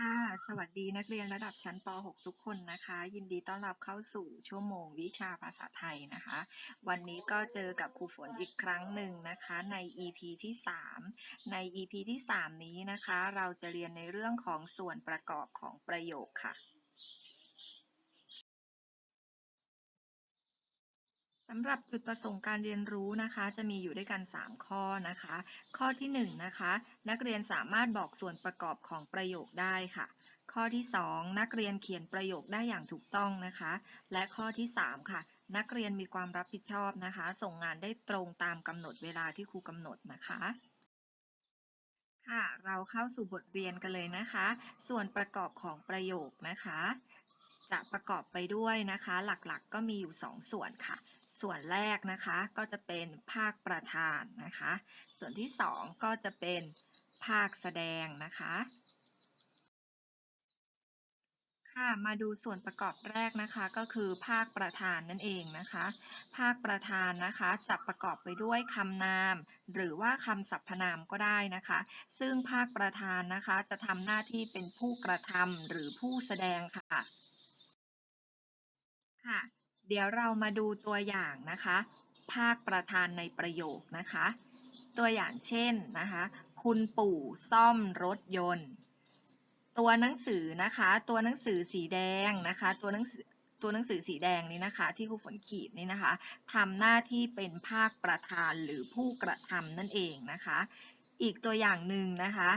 ค่ะ สวัสดีนักเรียนระดับชั้นป .6 ทุกคนนะคะ ยินดีต้อนรับเข้าสู่ชั่วโมงวิชาภาษาไทยนะคะ วันนี้ก็เจอกับครูฝนอีกครั้งหนึ่งนะคะใน EP ที่ 3 ใน EP ที่ 3 นี้นะคะ เราจะเรียนในเรื่องของส่วนประกอบของประโยคค่ะ สำหรับจุดประสงค์การเรียนรู้นะคะ จะมีอยู่ด้วยกัน 3 ข้อนะคะ ข้อที่ 1 นะคะ นักเรียนสามารถบอกส่วนประกอบของประโยคได้ค่ะ ข้อที่ 2 นักเรียนเขียนประโยคได้อย่างถูกต้องนะคะ และข้อที่ 3 ค่ะ นักเรียนมีความรับผิดชอบนะคะ ส่งงานได้ตรงตามกำหนดเวลาที่ครูกำหนดนะคะค่ะเราเข้าสู่บทเรียนกันเลยนะคะ ส่วนประกอบของประโยคนะคะ จะประกอบไปด้วยนะคะ หลักๆก็มีอยู่ 2 ส่วนค่ะ ส่วนแรกนะคะก็จะเป็นภาคประธานนะคะ ส่วนที่2ก็จะเป็นภาคแสดงนะคะค่ะมาดูส่วนประกอบแรกนะคะก็คือภาคประธานนั่นเองนะคะ ภาคประธานนะคะจะประกอบไปด้วยคำนาม หรือว่าคำสรรพนามก็ได้นะคะ ซึ่งภาคประธานนะคะจะทำหน้าที่เป็นผู้กระทำหรือผู้แสดงค่ะค่ะ เดี๋ยวเรามาดูตัวอย่างนะคะ ภาคประธานในประโยคนะคะ ตัวอย่างเช่นนะคะ คุณปู่ซ่อมรถยนต์ ตัวหนังสือนะคะ ตัวหนังสือสีแดงนะคะ ตัวหนังสือตัวหนังสือสีแดงนี้นะคะ ที่ครูฝนขีดนี่นะคะทำหน้าที่เป็นภาคประธานหรือผู้กระทำนั่นเองนะคะ อีกตัวอย่างหนึ่งนะคะ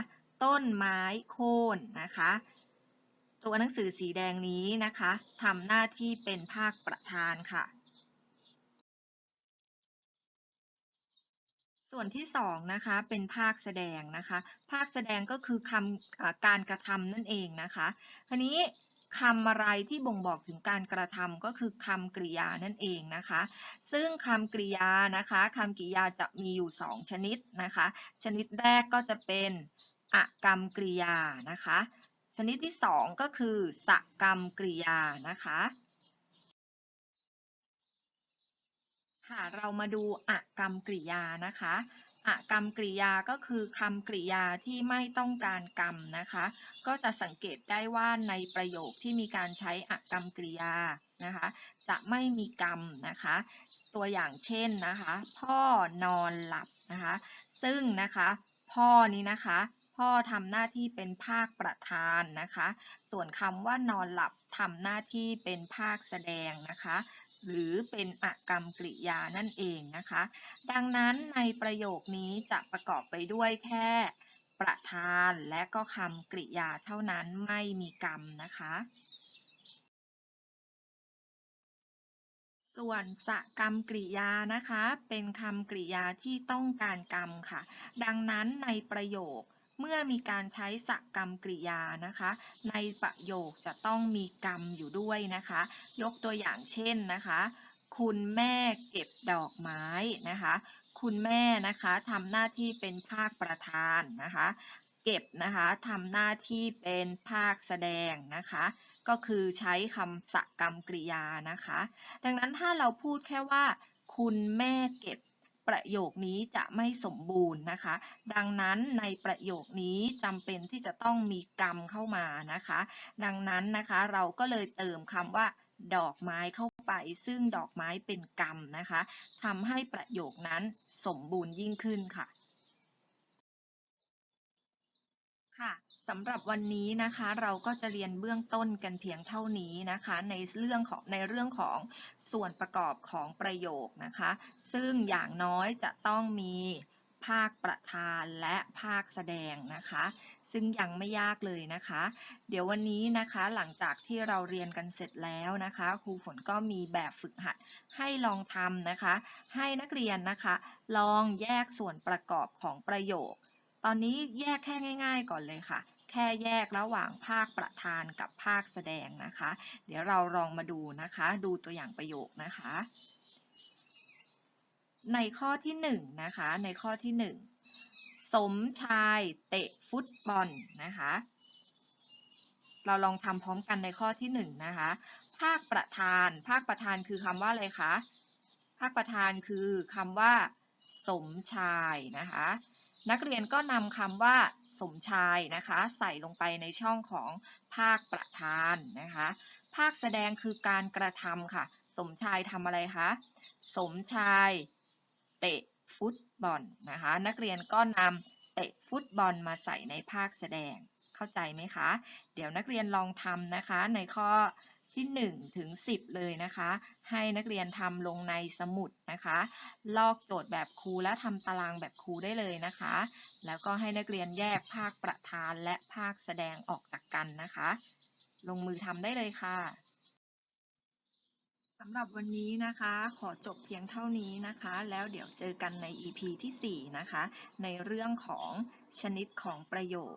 ต้นไม้โค่นนะคะ ตัวหนังสือสีแดงนี้นะคะทำหน้าที่เป็นภาคประธานค่ะ ส่วนที่สองนะคะเป็นภาคแสดงนะคะ ภาคแสดงก็คือคำอการกระทำนั่นเองนะคะทีนี้คำอะไรที่บ่งบอกถึงการกระทำก็คือคำกริยานั่นเองนะคะ ซึ่งคำกริยานะคะคำกริยาจะมีอยู่ 2 ชนิดนะคะ ชนิดแรกก็จะเป็นอกรรมกริยานะคะ ชนิดที่ 2 ก็คือสกรรมกริยานะคะค่ะเรามาดูอกรรมกริยานะคะอกรรมกริยาก็คือคำกริยาที่ไม่ต้องการกรรมนะคะ ก็จะสังเกตได้ว่าในประโยคที่มีการใช้อกรรมกริยานะคะ จะไม่มีกรรมนะคะ ตัวอย่างเช่นนะคะ พ่อนอนหลับนะคะ ซึ่งนะคะ พ่อนี้นะคะ พ่อทำหน้าที่เป็นภาคประธานนะคะ ส่วนคำว่านอนหลับทำหน้าที่เป็นภาคแสดงนะคะ หรือเป็นอกรรมกริยานั่นเองนะคะ ดังนั้นในประโยคนี้จะประกอบไปด้วยแค่ประธานและก็คำกริยาเท่านั้นไม่มีกรรมนะคะ ส่วนสกรรมกริยานะคะ เป็นคำกริยาที่ต้องการกรรมค่ะ ดังนั้นในประโยค เมื่อมีการใช้สกรรมกริยานะคะ ในประโยคจะต้องมีกรรมอยู่ด้วยนะคะ ยกตัวอย่างเช่นนะคะ คุณแม่เก็บดอกไม้นะคะ คุณแม่นะคะทำหน้าที่เป็นภาคประธานนะคะ เก็บนะคะทำหน้าที่เป็นภาคแสดงนะคะก็คือใช้คำสกรรมกริยานะคะ ดังนั้นถ้าเราพูดแค่ว่า คุณแม่เก็บ ประโยคนี้จะไม่สมบูรณ์นะคะ ดังนั้นในประโยคนี้จำเป็นที่จะต้องมีกรรมเข้ามานะคะ ดังนั้นนะคะเราก็เลยเติมคำว่าดอกไม้เข้าไป ซึ่งดอกไม้เป็นกรรมนะคะทำให้ประโยคนั้นสมบูรณ์ยิ่งขึ้นค่ะ ค่ะสำหรับวันนี้นะคะเราก็จะเรียนเบื้องต้นกันเพียงเท่านี้นะคะ ในเรื่องของในเรื่องของส่วนประกอบของประโยคนะคะ ซึ่งอย่างน้อยจะต้องมีภาคประธานและภาคแสดงนะคะ ซึ่งยังไม่ยากเลยนะคะ เดี๋ยววันนี้นะคะหลังจากที่เราเรียนกันเสร็จแล้วนะคะครูฝนก็มีแบบฝึกหัดให้ลองทำนะคะ ให้นักเรียนนะคะ ลองแยกส่วนประกอบของประโยค ตอนนี้แยกแค่ง่าย ๆ ก่อนเลยค่ะ แค่แยกระหว่างภาคประธานกับภาคแสดงนะคะ เดี๋ยวเราลองมาดูนะคะ ดูตัวอย่างประโยคนะคะ ในข้อที่หนึ่งนะคะ ในข้อที่หนึ่งสมชายเตะฟุตบอลนะคะ เราลองทำพร้อมกันในข้อที่หนึ่งนะคะ ภาคประธาน ภาคประธานคือคำว่าอะไรคะ ภาคประธานคือคำว่า สมชายนะคะ นักเรียนก็นำคำว่าสมชายนะคะ ใส่ลงไปในช่องของภาคประธานนะคะ ภาคแสดงคือการกระทำค่ะ สมชายทำอะไรคะสมชายเตะฟุตบอลนะคะ นักเรียนก็นำเตะฟุตบอลมาใส่ในภาคแสดง เข้าใจไหมคะ เดี๋ยวนักเรียนลองทำนะคะ ในข้อที่1ถึง10 เลยนะคะ ให้นักเรียนทำลงในสมุดนะคะ ลอกโจทย์แบบครูและทำตารางแบบครูได้เลยนะคะ แล้วก็ให้นักเรียนแยกภาคประธานและภาคแสดงออกจากกันนะคะ ลงมือทำได้เลยค่ะสำหรับวันนี้นะคะ ขอจบเพียงเท่านี้นะคะ แล้วเดี๋ยวเจอกันใน EP ที่ 4 นะคะ ในเรื่องของชนิดของประโยค